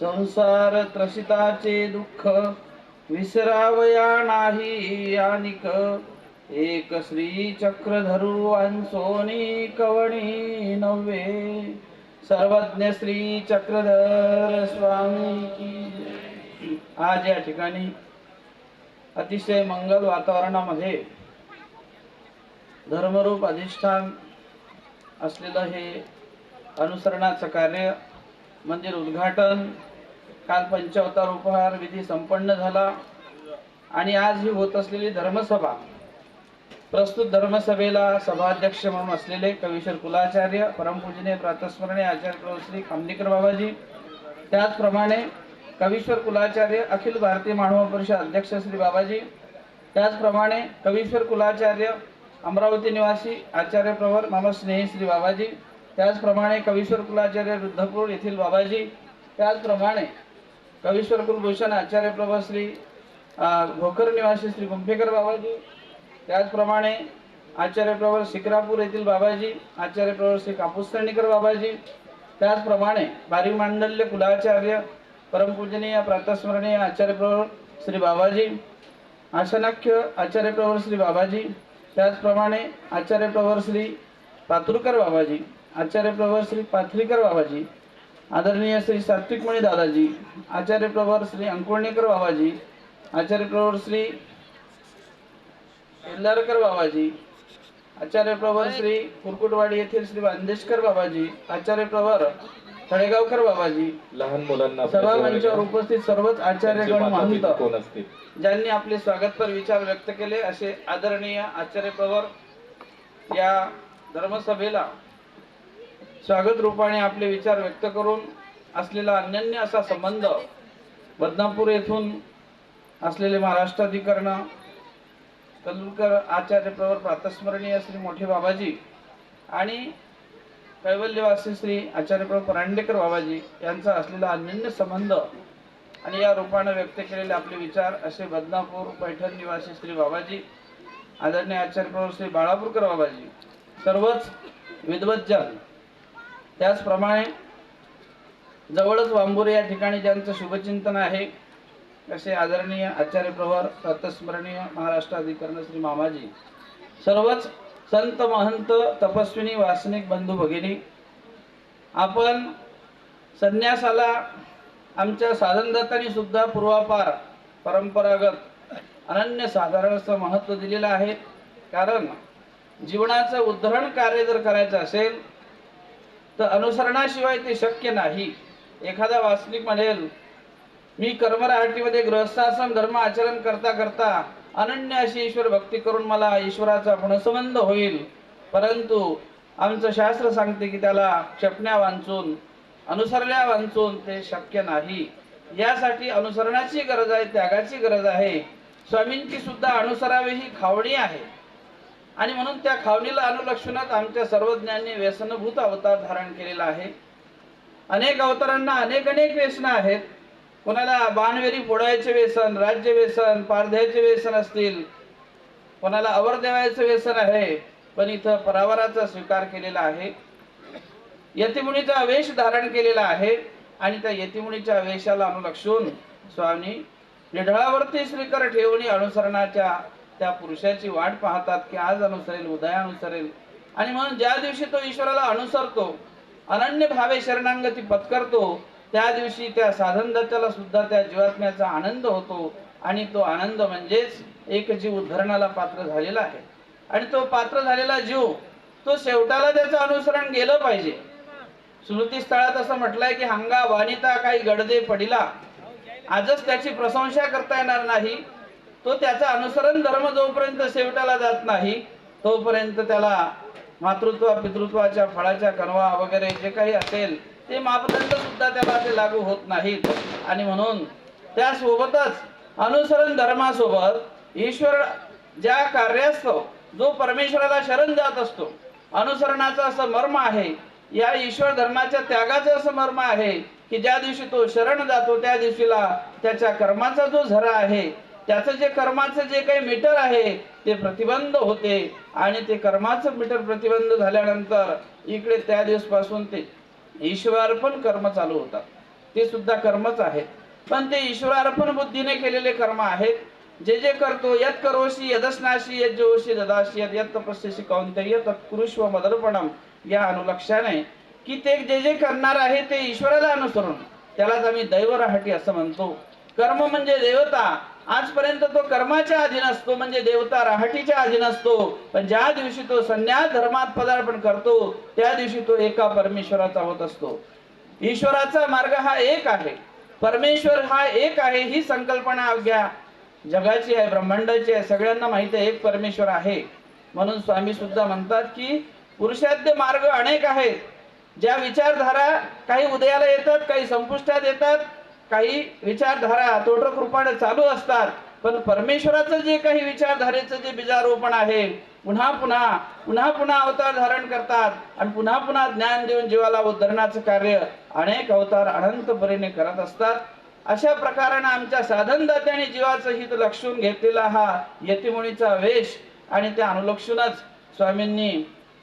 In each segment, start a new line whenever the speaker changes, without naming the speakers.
संसार त्रसिताचे दुःख विसरावया नाही आणिक एक श्री चक्रधरू अंसोनी कवणी नव्हे. सर्वज्ञ श्री चक्रधर स्वामी की आज या ठिकाणी अतिशय मंगल वातावरणामध्ये धर्मरूप अधिष्ठान असलेलं हे अनुसरणाचं कार्य मंदिर उद्घाटन काल पंचावतार उपहार विधी संपन्न झाला. आणि आज ही होत असलेली धर्मसभा प्रस्तुत धर्मसभेला सभाध्यक्ष म्हणून असलेले कवीश्वर कुलाचार्य परमपूजनीय प्रातस्मरणे आचार्य श्री खामनीकर बाबाजी. त्याचप्रमाणे कवीश्वर कुलाचार्य अखिल भारतीय मानव परिषद अध्यक्ष श्री बाबाजी. त्याचप्रमाणे कवीश्वर कुलाचार्य अमरावती निवासी आचार्य प्रवर मामा स्नेही श्री बाबाजी. त्याचप्रमाणे कवीश्वर कुलाचार्य रुद्धपूर येथील बाबाजी. त्याचप्रमाणे कवीश्वर कुलभूषण आचार्य प्रभा श्री भोकर निवासी श्री कुंभेकर बाबाजी त्याचप्रमाणे आचार्य प्रवर शिक्रापूर येथील बाबाजी आचार्य प्रवर श्री कापूसतर्णीकर बाबाजी त्याचप्रमाणे बारी मांडल्य कुलाचार्य परमपूजनीय प्रातस्मरणीय आचार्य प्रवर श्री बाबाजी आशनाख्य आचार्य प्रवर श्री बाबाजी त्याचप्रमाणे आचार्य प्रवर श्री पातुरकर बाबाजी आचार्य प्रवर श्री पाथरीकर बाबाजी आदरणीय श्री सात्विकमणी दादाजी आचार्य प्रवर श्री अंकुळणेकर बाबाजी आचार्य प्रवर श्री एल्लारकर बाबाजी आचार्य प्रवर श्री कुरकुटवाडी येथील श्री बांदेशकर बाबाजी आचार्य प्रवर तळेगावकर बाबाजी
लहान मुलांना
सभा
आपल्या
मंचावर
जवळ
उपस्थित सर्वच आचार्यगण महंत ज्यांनी आपले स्वागतपर विचार व्यक्त केले असे आदरणीय आचार्य प्रवर या धर्मसभेला स्वागत रूपाने आपले विचार व्यक्त करून असलेला अनन्य असा संबंध बदनापूर येथून असलेले महाराष्ट्राधिकरण कलुरकर आचार्य प्रवर प्रातस्मरणीय श्री मोठे बाबाजी आणि कैवल्यवासी श्री आचार्य प्रभू परांडेकर बाबाजी यांचा असलेला अनन्य संबंध आणि या रूपाने व्यक्त केलेले आपले विचार असे बदनापूर पैठण निवासी श्री बाबाजी आदरणीय आचार्य प्रभू श्री बाळापूरकर बाबाजी सर्वच विद्वज्जन त्याचप्रमाणे जवळच वांबुरे या ठिकाणी ज्यांचं शुभचिंतन आहे असे आदरणीय आचार्य प्रवर तत्स्मरणीय महाराष्ट्र अधिकरण श्री मामाजी सर्वच संत महंत तपस्विनी वासनिक बंधू भगिनी आपण संन्यासाला आमच्या साधनदातांनी सुद्धा पूर्वापार परंपरागत अनन्य साधारण असं महत्त्व दिलेलं आहे. कारण जीवनाचं उद्धरण कार्य जर करायचं असेल तर अनुसरणाशिवाय ते शक्य नाही. एखादा वास्तविक म्हणेल मी कर्मराहटीमध्ये गृहस्थाश्रम धर्म आचरण करता करता अनन्य अशी ईश्वर भक्ती करून मला ईश्वराचा गुणसंबंध होईल. परंतु आमचं शास्त्र सांगते की त्याला क्षपण्या वांचून अनुसरल्या वांचून ते शक्य नाही. यासाठी अनुसरणाची गरज आहे त्यागाची गरज आहे. स्वामींची सुद्धा अनुसरावी ही खावणी आहे. आणि म्हणून त्या खावणीला अनुलक्षणात आमच्या सर्वज्ञांनी व्यसनभूत अवतार धारण केलेला आहे. अनेक अवतारांना अनेक अनेक व्यसनं आहेत. कोणाला बाणवेरी फोडायचे व्यसन राज्य व्यसन पारध्याचे व्यसन असतील. कोणाला अवर देवायचं व्यसन आहे पण इथं परावराचा स्वीकार केलेला आहे. यतिमुनीचा वेश धारण केलेला आहे आणि त्या यतिमुनीच्या वेशाला अनुलक्षून स्वामी निढळावरती श्रीकर ठेवणी अनुसरणाच्या त्या पुरुषाची वाट पाहतात की आज अनुसरेल उदया अनुसरेल. आणि म्हणून ज्या दिवशी तो ईश्वराला अनुसरतो अनन्य भावे शरणांगती पत्करतो त्या दिवशी त्या साधनदत्ताला सुद्धा त्या जीवात्म्याचा आनंद होतो. आणि तो आनंद म्हणजेच एक जीव उद्धरणाला पात्र झालेला आहे. आणि तो पात्र झालेला जीव तो शेवटाला त्याचं अनुसरण गेलं पाहिजे. स्मृती स्थळात असं म्हटलंय की हंगा वानिता काही गडदे पडिला. आजच त्याची प्रशंसा करता येणार नाही. तो त्याचं अनुसरण धर्म जोपर्यंत शेवटाला जात नाही तोपर्यंत त्याला मातृत्व पितृत्वाच्या फळाच्या कणवा वगैरे जे काही असेल ते मापदंड सुद्धा त्याला ते लागू होत नाहीत. आणि म्हणून त्यासोबतच अनुसरण धर्मासोबत ईश्वर ज्या कार्यास्तव जो परमेश्वराला शरण जात असतो अनुसरणाचा असं मर्म आहे या ईश्वर धर्माच्या त्यागाचं असं मर्म आहे की ज्या दिवशी तो शरण जातो त्या दिवशीला त्याच्या कर्माचा जो झरा आहे त्याचं जे कर्माचं जे काही मीटर आहे ते प्रतिबंध होते. आणि ते कर्माचं मीटर प्रतिबंध झाल्यानंतर इकडे त्या दिवसपासून ते ईश्वरार्पण कर्म चालू होतात. ते सुद्धा कर्मच आहेत. पण ते ईश्वरार्पण बुद्धीने केलेले कर्म आहेत. जे जे करतो यत करोशी यदस्नाशी यत जोशी ददाशी यत यत तपस्यशी तत्कृष तत्पुरुष मदर्पणम या अनुलक्षाने की ते जे जे करणार आहे ते ईश्वराला अनुसरून त्यालाच आम्ही दैवराहटी असं म्हणतो. कर्म म्हणजे देवता. आजपर्यंत तो कर्माच्या अधीन असतो म्हणजे देवता राहटीच्या अधीन असतो. पण ज्या दिवशी तो संन्यास धर्मात पदार्पण करतो त्या दिवशी तो एका परमेश्वराचा होत असतो. ईश्वराचा मार्ग हा एक आहे. परमेश्वर हा एक आहे ही संकल्पना अवघ्या जगाची आहे ब्रह्मांडाची आहे सगळ्यांना माहिती आहे एक परमेश्वर आहे. म्हणून स्वामी सुद्धा म्हणतात की पुरुषाद्य मार्ग अनेक आहेत. ज्या विचारधारा काही उदयाला येतात काही संपुष्टात येतात काही विचारधारा तोटक रूपाने चालू असतात पण परमेश्वराचं जे काही विचारधारेचं जे बीजारोपण आहे पुन्हा पुन्हा पुन्हा पुन्हा अवतार धारण करतात आणि पुन्हा पुन्हा ज्ञान देऊन जीवाला उद्धरणाचं कार्य अनेक अवतार अनंत परीने करत असतात. अशा प्रकारानं आमच्या साधनदात्याने जीवाचं हित लक्षून घेतलेला हा यतिमुनीचा वेश आणि त्या अनुलक्षूनच स्वामींनी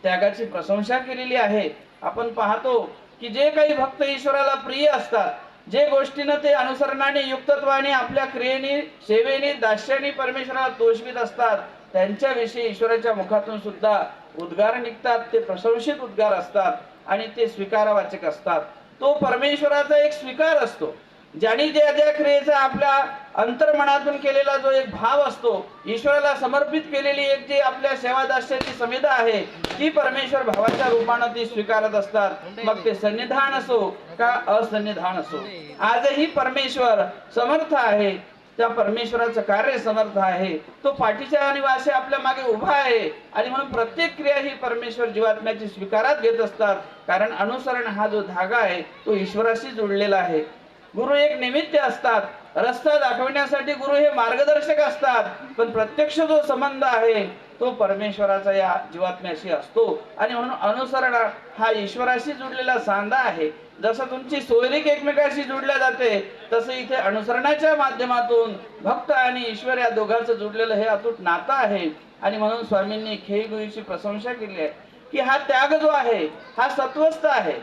त्यागाची प्रशंसा केलेली आहे. आपण पाहतो की जे काही भक्त ईश्वराला प्रिय असतात जे गोष्टीनं ते अनुसरणाने युक्तत्वाने आपल्या क्रियेने सेवेने दास्याने परमेश्वराला दोषवित असतात त्यांच्याविषयी ईश्वराच्या मुखातून सुद्धा उद्गार निघतात ते प्रशंसित उद्गार असतात आणि ते स्वीकारवाचक असतात. तो परमेश्वराचा एक स्वीकार असतो. ज्याने ज्या ज्या क्रियेचा आपल्या अंतर्मनातून केलेला जो एक भाव असतो ईश्वराला समर्पित केलेली एक जी आपल्या सेवादास्याची समिधा आहे ती परमेश्वर भावाच्या रूपानं ती स्वीकारत असतात. मग ते सन्निधान असो का असन्निधान असो? आजही परमेश्वर समर्थ आहे. त्या परमेश्वराचं कार्य समर्थ आहे. तो पाठीच्या निवासी आपल्या मागे उभा आहे. आणि म्हणून प्रत्येक क्रिया ही परमेश्वर जीवात्म्याची स्वीकारात घेत असतात. कारण अनुसरण हा जो धागा आहे तो ईश्वराशी जोडलेला आहे. गुरु एक निमित्त असतात. रस्ता दाखवण्यासाठी गुरु हे मार्गदर्शक असतात. पण प्रत्यक्ष जो संबंध आहे तो परमेश्वराचा या जीवात्म्याशी असतो. आणि म्हणून अनुसरण हा ईश्वराशी जुडलेला सांधा आहे. जसं तुमची सोयरीक एकमेकाशी जुडल्या जाते तसं इथे अनुसरणाच्या माध्यमातून भक्त आणि ईश्वर या दोघांचं जुडलेलं हे अतूट नातं आहे. आणि म्हणून स्वामींनी खेळगुईची प्रशंसा केली आहे की हा त्याग जो आहे हा सत्वस्थ आहे.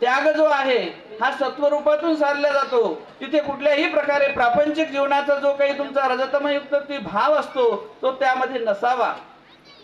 त्याग जो आहे हा सत्वरूपातून साधला जातो. तिथे कुठल्याही प्रकारे प्रापंचिक जीवनाचा जो काही तुमचा रजतमयुक्त ती भाव असतो तो त्यामध्ये नसावा.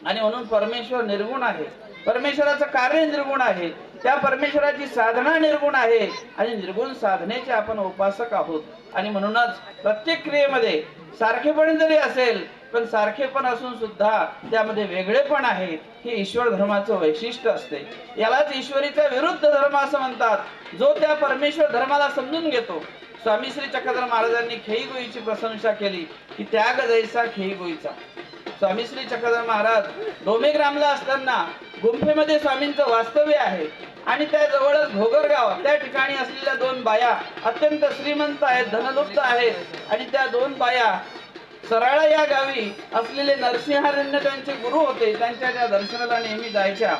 आणि म्हणून परमेश्वर निर्गुण आहे. परमेश्वराचं कार्य निर्गुण आहे. त्या परमेश्वराची साधना निर्गुण आहे. आणि निर्गुण साधनेचे आपण उपासक आहोत. आणि म्हणूनच प्रत्येक क्रियेमध्ये सारखेपण जरी असेल पण सारखेपण असून सुद्धा त्यामध्ये वेगळेपण आहे हे ईश्वर धर्माचं वैशिष्ट्य असते. यालाच ईश्वरीचा विरुद्ध धर्म असं म्हणतात. जो त्या परमेश्वर धर्माला समजून घेतो. स्वामी श्री चक्रधर महाराजांनी खेईगोईची प्रशंसा केली की त्याग जैसा खेईगोईचा. स्वामी श्री चक्रधर महाराज डोमेग्रामला असताना गुंफेमध्ये स्वामींचं वास्तव्य आहे आणि त्या जवळच घोगरगाव त्या ठिकाणी असलेल्या दोन बाया अत्यंत श्रीमंत आहेत धनलुप्त आहेत आणि त्या दोन बाया सराळा या गावी असलेले नरसिंहारण्य त्यांचे गुरु होते. त्यांच्या त्या दर्शनाला नेहमी जायच्या.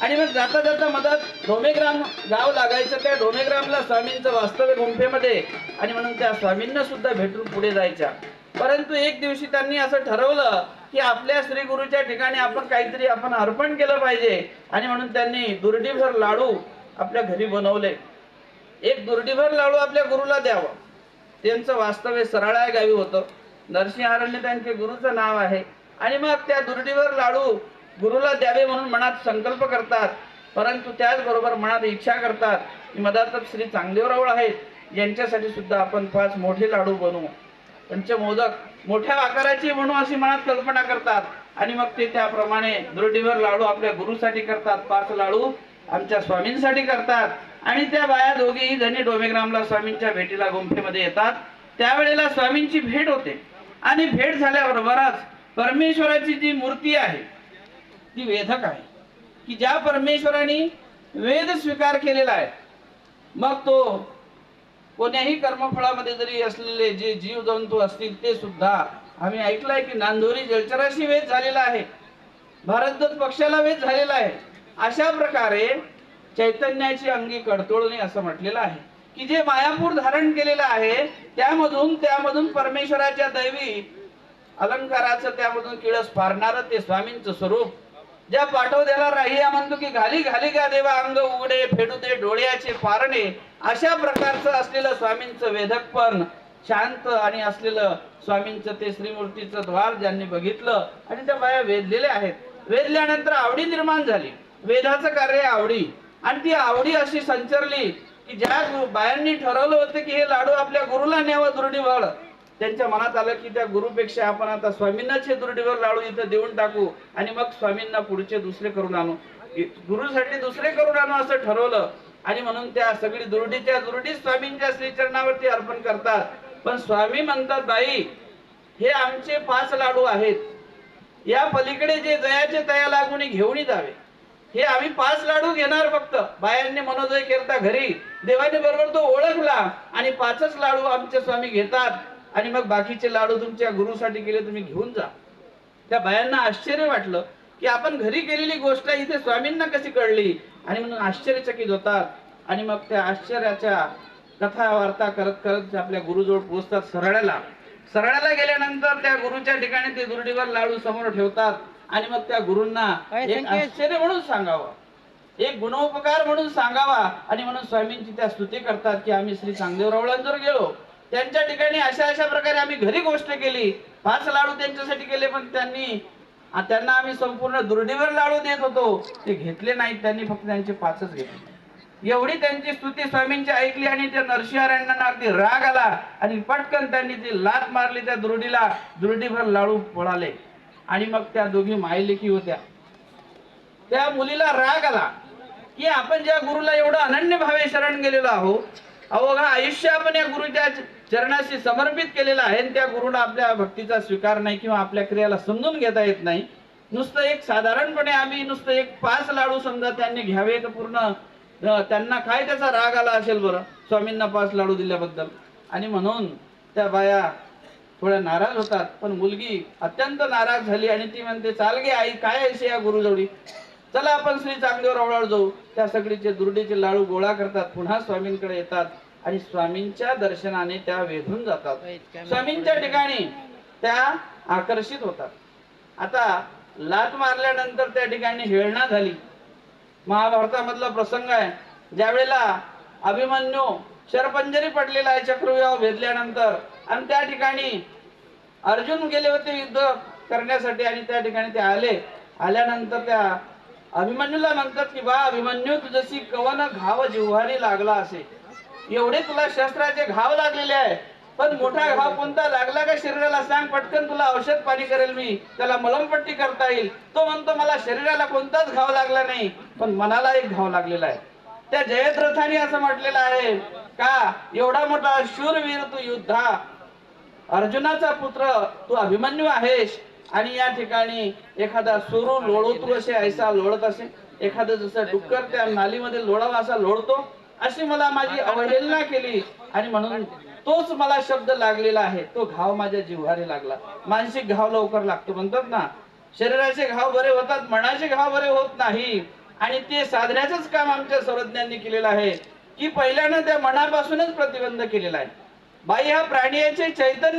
आणि मग जाता जाता मधात डोमेग्राम गाव लागायचं. त्या डोमेग्रामला स्वामींचं वास्तव्य गुंफेमध्ये आणि म्हणून त्या स्वामींना सुद्धा भेटून पुढे जायच्या. परंतु एक दिवशी त्यांनी असं ठरवलं की आपल्या श्री गुरुच्या ठिकाणी आपण काहीतरी आपण अर्पण केलं पाहिजे. आणि म्हणून त्यांनी दुर्डीभर लाडू आपल्या घरी बनवले. एक दुर्डीभर लाडू आपल्या गुरुला द्यावं. त्यांचं वास्तव्य सराळा या गावी होतं. नरसिंहारण्य त्यांचे गुरुचं नाव आहे. आणि मग त्या दुर्डीवर लाडू गुरुला द्यावे म्हणून मनात संकल्प करतात. परंतु त्याचबरोबर मनात इच्छा करतात की मधातच श्री चांगदेवरावळ आहेत. यांच्यासाठी सुद्धा आपण पाच मोठे लाडू बनवू पंचमोदक मोठ्या आकाराची म्हणू अशी मनात कल्पना करतात. आणि मग ते त्याप्रमाणे दुर्डीवर लाडू आपल्या गुरुसाठी करतात. पाच लाडू आमच्या स्वामींसाठी करतात. आणि त्या बाया दोघेही जणी डोमेग्रामला स्वामींच्या भेटीला गुंफेमध्ये येतात. त्यावेळेला स्वामींची भेट होते. आणि भेट झाल्याबरोबरच परमेश्वराची जी मूर्ती आहे ती वेधक आहे. की ज्या परमेश्वराने वेद स्वीकार केलेला आहे मग तो कोण्याही कर्मफळामध्ये जरी असलेले जे जीव जंतू असतील ते सुद्धा आम्ही ऐकलंय की नांदोरी जलचराशी वेध झालेला आहे. भारतदत्त पक्षाला वेध झालेला आहे. अशा प्रकारे चैतन्याची अंगी कडतोडणे असं म्हटलेलं आहे. की जे मायापूर धारण केलेलं आहे त्यामधून त्यामधून परमेश्वराच्या दैवी अलंकाराचं त्यामधून किळस फारणार ते स्वामींचं स्वरूप. ज्या पाठवद्याला राहिया म्हणतो की घाली घाली का देवा अंग उघडे फेडू दे डोळ्याचे फारणे अशा प्रकारचं असलेलं स्वामींचं वेधकपण शांत आणि असलेलं स्वामींचं ते श्रीमूर्तीचं द्वार ज्यांनी बघितलं आणि त्या बाया वेधलेल्या आहेत. वेधल्यानंतर आवडी निर्माण झाली. वेदाचं कार्य आवडी. आणि ती आवडी अशी संचरली की ज्या बायांनी ठरवलं होतं की हे लाडू आपल्या गुरुला न्यावं दुर्डीवळ त्यांच्या मनात आलं की त्या गुरुपेक्षा आपण आता स्वामींनाच हे दुर्डीवर लाडू इथं देऊन टाकू आणि मग स्वामींना पुढचे दुसरे करून आणू. गुरुसाठी दुसरे करून आणू असं ठरवलं. आणि म्हणून त्या सगळी दुर्डीच्या दुर्डी स्वामींच्या श्रीचरणावरती अर्पण करतात. पण स्वामी म्हणतात बाई हे आमचे पाच लाडू आहेत. या पलीकडे जे जयाचे तया लागून घेऊन जावे. हे आम्ही पाच लाडू घेणार फक्त. बायांनी मनोदय करता घरी. देवाने बरोबर तो ओळखला आणि पाचच लाडू आमचे स्वामी घेतात. आणि मग बाकीचे लाडू तुमच्या गुरुसाठी केले तुम्ही घेऊन जा. त्या बायांना आश्चर्य वाटलं की आपण घरी केलेली गोष्ट इथे स्वामींना कशी कळली? आणि म्हणून आश्चर्यचकित होतात. आणि मग त्या आश्चर्याच्या कथा वार्ता करत करत आपल्या गुरुजवळ पोहोचतात सरळ्याला सरळ्याला गेल्यानंतर त्या गुरुच्या ठिकाणी ते दुर्डीवर लाडू समोर ठेवतात. आणि मग त्या गुरूंना एक आश्चर्य म्हणून सांगावं. एक गुणोपकार म्हणून सांगावा. आणि म्हणून स्वामींची त्या स्तुती करतात की आम्ही श्री चांगदेवरावळांजवळ गेलो. त्यांच्या ठिकाणी अशा अशा प्रकारे आम्ही घरी गोष्ट केली. पाच लाडू त्यांच्यासाठी केले पण त्यांनी त्यांना आम्ही संपूर्ण दुर्डीवर लाडू देत होतो. ते घेतले नाहीत त्यांनी फक्त त्यांचे पाचच घेतले. एवढी त्यांची स्तुती स्वामींची ऐकली आणि त्या नरसिंहारायांना अगदी राग आला. आणि पटकन त्यांनी ती लात मारली त्या दुर्डीला. दुर्डीभर लाडू पळाले. आणि मग त्या दोघी मायलेकी होत्या. त्या मुलीला राग आला की आपण ज्या गुरुला एवढं अनन्य भावे शरण गेलेलो आहो अवघा आयुष्य आपण या गुरुच्या चरणाशी समर्पित केलेलं आहे आणि त्या गुरुला आपल्या भक्तीचा स्वीकार नाही किंवा आपल्या क्रियाला समजून घेता येत नाही. नुसतं एक साधारणपणे आम्ही नुसतं एक पाच लाडू समजा त्यांनी घ्यावे तर पूर्ण त्यांना काय त्याचा राग आला असेल बरं? स्वामींना पाच लाडू दिल्याबद्दल. आणि म्हणून त्या बाया थोड्या नाराज होतात पण मुलगी अत्यंत नाराज झाली आणि ती म्हणते चाल गे आई काय आहे या गुरुजवळी? चला आपण श्री चांगदेव रावळावर जाऊ. त्या सगळीचे दुर्डीचे लाडू गोळा करतात पुन्हा स्वामींकडे येतात आणि स्वामींच्या दर्शनाने त्या वेधून जातात. स्वामींच्या ठिकाणी त्या आकर्षित होतात. आता लात मारल्यानंतर त्या ठिकाणी हेळणा झाली. महाभारतामधला प्रसंग आहे ज्या वेळेला अभिमन्यू शरपंजरी पडलेला आहे चक्रव्यूह भेदल्यानंतर आणि त्या ठिकाणी अर्जुन गेले होते युद्ध करण्यासाठी आणि त्या ठिकाणी ते आले. आल्यानंतर त्या अभिमन्यूला म्हणतात की बा अभिमन्यू तुझशी कवन घाव जिव्हारी लागला असे. एवढे तुला शस्त्राचे घाव लागलेले आहे. पण मोठा घाव कोणता लागला का शरीराला? सांग पटकन तुला औषध पाणी करेल मी. त्याला मलमपट्टी करता येईल. तो म्हणतो मला शरीराला कोणताच घाव लागला नाही पण मनाला एक घाव लागलेला आहे. त्या जयद्रथाने असं म्हटलेलं आहे का? एवढा मोठा शूरवीर तू युद्धा. अर्जुनाचा पुत्र तू अभिमन्यू आहेस. आणि या ठिकाणी एखादा सुरू लोळतू असे ऐसा लोळत असे. एखादं जसं डुक्कर त्या नालीमध्ये लोळावा असा लोळतो. अशी मला माझी अवहेलना केली. आणि म्हणून तोच मला शब्द लागलेला आहे. तो घाव माझ्या जिव्हारी लागला. मानसिक घाव लवकर लागतो. म्हणतात ना शरीराचे घाव बरे होतात मनाचे घाव बरे होत नाही. आणि ते साधण्याचंच काम आमच्या सर्वज्ञांनी केलेलं आहे. की पहिल्यानं त्या मनापासूनच प्रतिबंध केलेला आहे. बाई हा प्राण्याचे चैतन्य